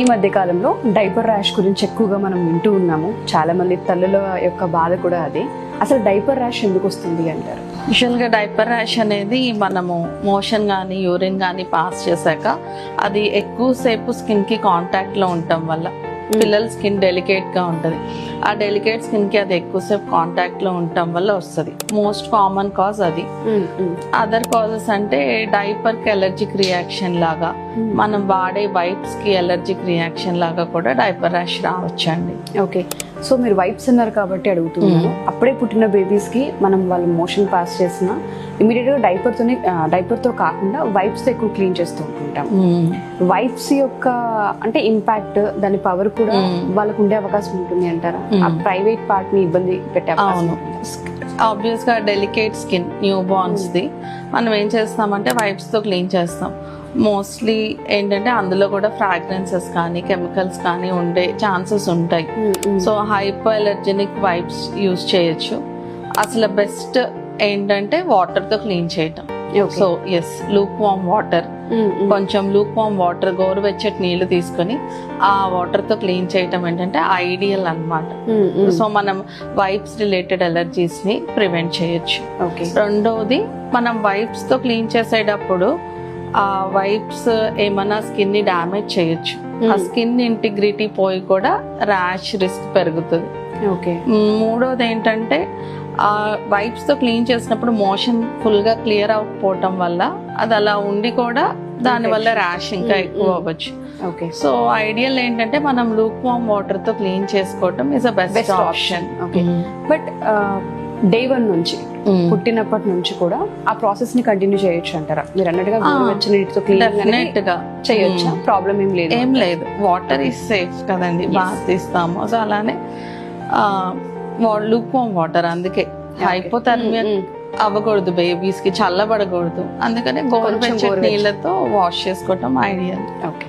ఈ మధ్య కాలంలో డైపర్ ర్యాష్ గురించి ఎక్కువగా మనం వింటూ ఉన్నాము. చాలా మంది తల్లుల యొక్క బాధ కూడా అదే. అసలు డైపర్ ర్యాష్ ఎందుకు వస్తుంది అంటారు? యూజువల్గా డైపర్ ర్యాష్ అనేది మనము మోషన్ కానీ యూరిన్ కానీ పాస్ చేశాక అది ఎక్కువసేపు స్కిన్కి కాంటాక్ట్లో ఉండటం వల్ల. పిల్లల స్కిన్ డెలికేట్గా ఉంటుంది. ఆ డెలికేట్ స్కిన్కి అది ఎక్కువసేపు కాంటాక్ట్లో ఉండటం వల్ల వస్తుంది. మోస్ట్ కామన్ కాజ్ అది. అదర్ కాజెస్ అంటే డైపర్కి ఎలర్జిక్ రియాక్షన్ లాగా మనం వాడే వైప్స్కి ఎలర్జిక్ రియాక్షన్ లాగా కూడా డైపర్ ర్యాష్ రావచ్చండి. ఓకే. సో మీరు వైప్స్ అన్నారు కాబట్టి అడుగుతున్నాను. అప్పుడే పుట్టిన బేబీస్కి మనం వాళ్ళు మోషన్ పాస్ చేసిన ఇమీడియట్గా డైపర్ తోనే డైపర్తో కాకుండా వైప్స్ ఎక్కువ క్లీన్ చేస్తూ ఉంటుంటాం. వైప్స్ యొక్క అంటే ఇంపాక్ట్ దాని పవర్ కూడా. వాళ్ళకు ఉండే అవకాశం ఉంటుంది అంటారా ఆ. ప్రైవేట్ పార్ట్ని ఇబ్బంది పెట్టే అవకాశం అవును? ఆబ్వియస్గా డెలికేట్ స్కిన్ న్యూ బార్న్స్ ది మనం ఏం చేస్తామంటే వైప్స్తో క్లీన్ చేస్తాం మోస్ట్లీ ఏంటంటే అందులో కూడా ఫ్రాగ్రెన్సెస్ కానీ కెమికల్స్ కానీ ఉండే ఛాన్సెస్ ఉంటాయి. So hypoallergenic wipes use చేయొచ్చు అసలు బెస్ట్ ఏంటంటే వాటర్తో క్లీన్ చేయటం. So as lukewarm water Mm, mm. కొంచెం లూక్ వామ్ వాటర్ గోరువెచ్చటి నీళ్ళు తీసుకొని ఆ వాటర్తో క్లీన్ చేయటం ఏంటంటే ఐడియల్ Mm, mm. సో మనం వైప్స్ రిలేటెడ్ అలర్జీస్ని ప్రివెంట్ చేయొచ్చు. రెండవది మనం వైప్స్తో క్లీన్ చేసేటప్పుడు ఆ వైప్స్ ఏమైనా స్కిన్ని డ్యామేజ్ చేయొచ్చు. ఆ Mm. స్కిన్ ఇంటిగ్రిటీ పోయి కూడా ర్యాష్ రిస్క్ పెరుగుతుంది. మూడోది ఏంటంటే ఆ వైప్స్తో క్లీన్ చేసినప్పుడు మోషన్ ఫుల్గా క్లియర్ అవ్వకపోవటం వల్ల అది అలా ఉండి కూడా దాని వల్ల ర్యాష్ ఇంకా Mm, ఎక్కువ. అవ్వచ్చు. ఓకే సో ఐడియల్ ఏంటంటే మనం లూక్ వామ్ వాటర్తో క్లీన్ చేసుకోవటం is a best option okay but day one నుంచి పుట్టినప్పటి నుంచి కూడా ఆ ప్రాసెస్ని కంటిన్యూ చేయొచ్చు అంటారా? మీరు అన్నట్టుగా గోరువెచ్చని నీటితో క్లీన్ డెఫినెట్గా చేయొచ్చా. ప్రాబ్లం ఏం లేదు. ఏం లేదు. వాటర్ ఈజ్ సేఫ్ కదండి. బాత్ ఇస్తాము సో అలానే లూక్ వామ్ వాటర్ అందుకే. Hypothermia Mm, mm. అవ్వకూడదు బేబీస్కి చల్లబడకూడదు. అందుకనే గోరువెచ్చ- నీళ్ళతో వాష్ చేసుకోవటం ఐడియల్. ఓకే